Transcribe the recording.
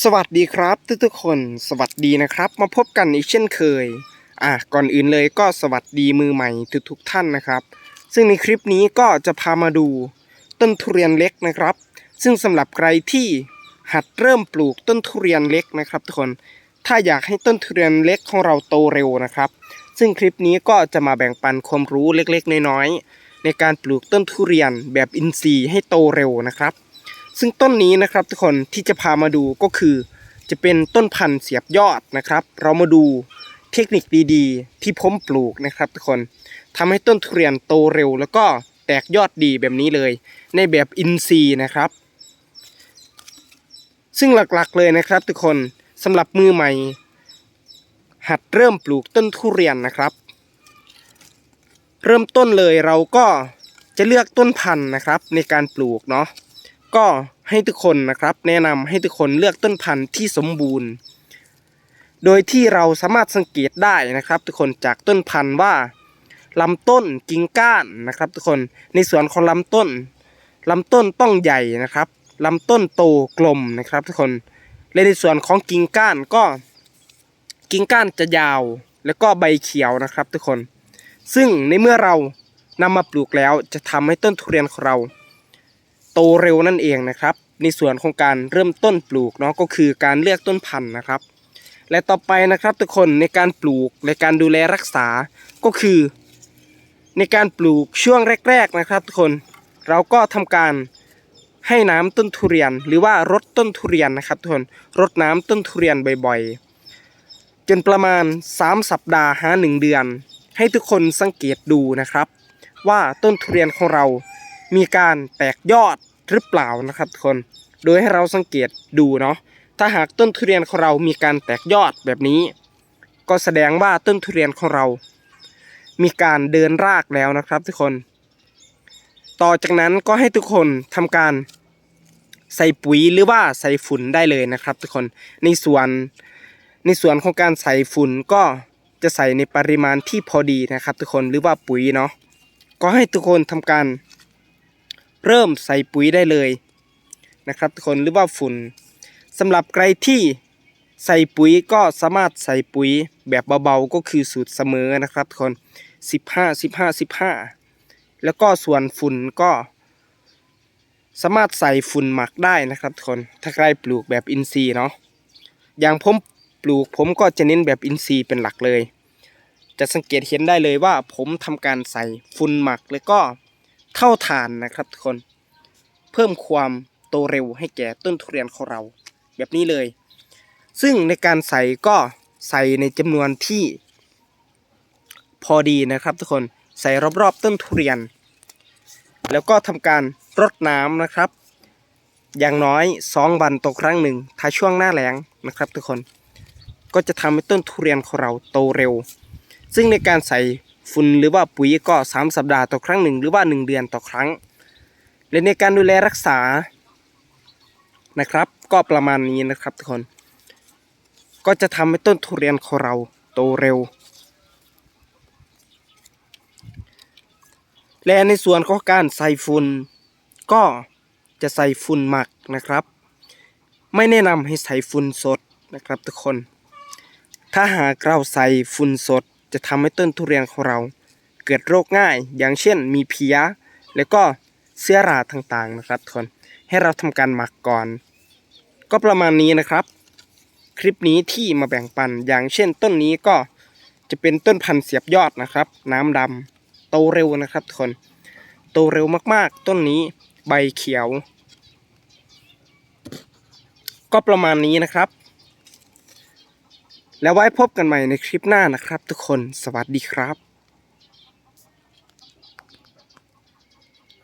สวัสดีครับทุกๆคนสวัสดีนะครับ มาพบกันอีกเช่นเคย อะก่อนอื่นเลยก็สวัสดีมือใหม่ทุกๆท่านนะครับ ซึ่งในคลิปนี้ก็จะพามาดูต้นทุเรียนเล็กนะครับ ซึ่งสำหรับใครที่หัดเริ่มปลูกต้นทุเรียนเล็กนะครับ ทุกคนถ้าอยากให้ต้นทุเรียนเล็กของเราโตเร็วนะครับ ซึ่งคลิปนี้ก็จะมาแบ่งปันความรู้เล็กๆ น้อยๆในการปลูกต้นทุเรียนแบบอินทรีย์ให้โตเร็วนะครับ ซึ่งต้นนี้นะครับทุกคนที่จะพามาดูก็คือ จะเป็นต้นพันธุ์เสียบยอดนะครับ เรามาดูเทคนิคดีๆ ที่ผมปลูกนะครับ ทุกคนทำให้ต้นทุเรียนโตเร็ว แล้วก็แตกยอดดีแบบนี้เลย ในแบบอินทรีย์นะครับ ซึ่งหลักๆเลยนะครับ ทุกคนสำหรับมือใหม่ หัดเริ่มปลูกต้นทุเรียนนะครับ เริ่มต้นเลยเราก็จะเลือกต้นพันธุ์นะครับ ในการปลูกเนาะ ก็ให้ทุกคนนะครับแนะนำให้ทุกคนเลือกต้นพันธุ์ที่สมบูรณ์ โดยที่เราสามารถสังเกตได้นะครับ ทุกคนจากต้นพันธุ์ว่าลำต้นกิ่งก้านนะครับ ทุกคนในส่วนของลำต้นลำต้นต้องใหญ่นะครับลำต้นโตกลมนะครับ ทุกคนและในส่วนของกิ่งก้านก็ กิ่งก้านจะยาว แล้วก็ใบเขียวนะครับ ทุกคน ซึ่งในเมื่อเรานำมาปลูกแล้วจะทำให้ต้นทุเรียนของเรา โตเร็วนั่นเองนะครับ ในส่วนของการเริ่มต้นปลูกเนาะก็คือการเลือกต้นพันธุ์นะครับ และต่อไปนะครับทุกคนในการปลูกในการดูแลรักษาก็คือ ในการปลูกช่วงแรก ๆนะครับ ทุกคนเราก็ทำการให้น้ำต้นทุเรียน หรือว่ารดต้นทุเรียนนะครับทุกคนรดน้ำต้นทุเรียนบ่อยๆ จนประมาณ 3 สัปดาห์หาหนึ่งเดือน ให้ทุกคนสังเกตดูนะครับ ว่าต้นทุเรียนของเรา มีการแตกยอดหรือเปล่านะครับทุกคน โดยให้เราสังเกตดูเนาะ ถ้าหากต้นทุเรียนของเรามีการแตกยอดแบบนี้ ก็แสดงว่าต้นทุเรียนของเรา มีการเดินรากแล้วนะครับทุกคน ต่อจากนั้นก็ให้ทุกคนทำการใส่ปุ๋ยหรือว่าใส่ฝุ่นได้เลยนะครับ ทุกคน ในส่วนในส่วนของการใส่ฝุ่นก็จะใส่ในปริมาณที่พอดีนะครับ ทุกคนหรือว่าปุ๋ยเนาะ ก็ให้ทุกคนทำการ เริ่มใส่ปุ๋ยได้เลยนะครับทุกคนหรือว่าฝุ่นสำหรับใครที่ใส่ปุ๋ยก็สามารถใส่ปุ๋ยแบบเบาๆก็คือสูตรเสมอนะครับทุกคน 15 15 15 แล้วก็ส่วนฝุ่นก็ สามารถใส่ฝุ่นหมักได้นะครับทุกคนถ้าใครปลูกแบบอินทรีย์เนาะอย่างผมปลูกผมก็จะเน้นแบบอินทรีย์เป็นหลักเลย จะสังเกตเห็นได้เลยว่าผมทำการใส่ฝุ่นหมักแล้วก็ เท่าฐานนะครับทุกคน เพิ่มความโตเร็วให้แก่ต้นทุเรียนของเรา แบบนี้เลย ซึ่งในการใส่ก็ใส่ในจำนวนที่พอดีนะครับทุกคนใส่รอบๆต้นทุเรียน แล้วก็ทำการรดน้ำนะครับ อย่างน้อย 2 วันต่อครั้งหนึ่งถ้าช่วงหน้าแล้งนะครับ ทุกคนก็จะทำให้ต้นทุเรียนของเราโตเร็ว ซึ่งในการใส่ ฝุ่นหรือว่าปุ๋ยก็ 3 สัปดาห์ต่อครั้งหนึ่งหรือว่า 1 เดือนต่อครั้ง และในการดูแลรักษานะครับ ก็ประมาณนี้นะครับทุกคน ก็จะทำให้ต้นทุเรียนของเราโตเร็ว และในส่วนของการใส่ฝุ่นก็จะใส่ฝุ่นหมักนะครับ ไม่แนะนำให้ใส่ฝุ่นสดนะครับทุกคน ถ้าหากเราใส่ฝุ่นสด จะทำให้ต้นทุเรียนของเรา เกิดโรคง่าย อย่างเช่น มีเพี้ย แล้วก็เสื้อราต่างๆนะครับทุกคนให้เราทำการหมักก่อน ก็ประมาณนี้นะครับ คลิปนี้ที่มาแบ่งปันอย่างเช่นต้นนี้ก็จะเป็นต้นพันธุ์เสียบยอดนะครับ น้ำดำโตเร็วนะครับทุกคนโตเร็วมากๆ ต้นนี้ใบเขียว ก็ประมาณนี้นะครับ แล้วไว้พบกันใหม่ในคลิปหน้านะครับทุกคนสวัสดีครับ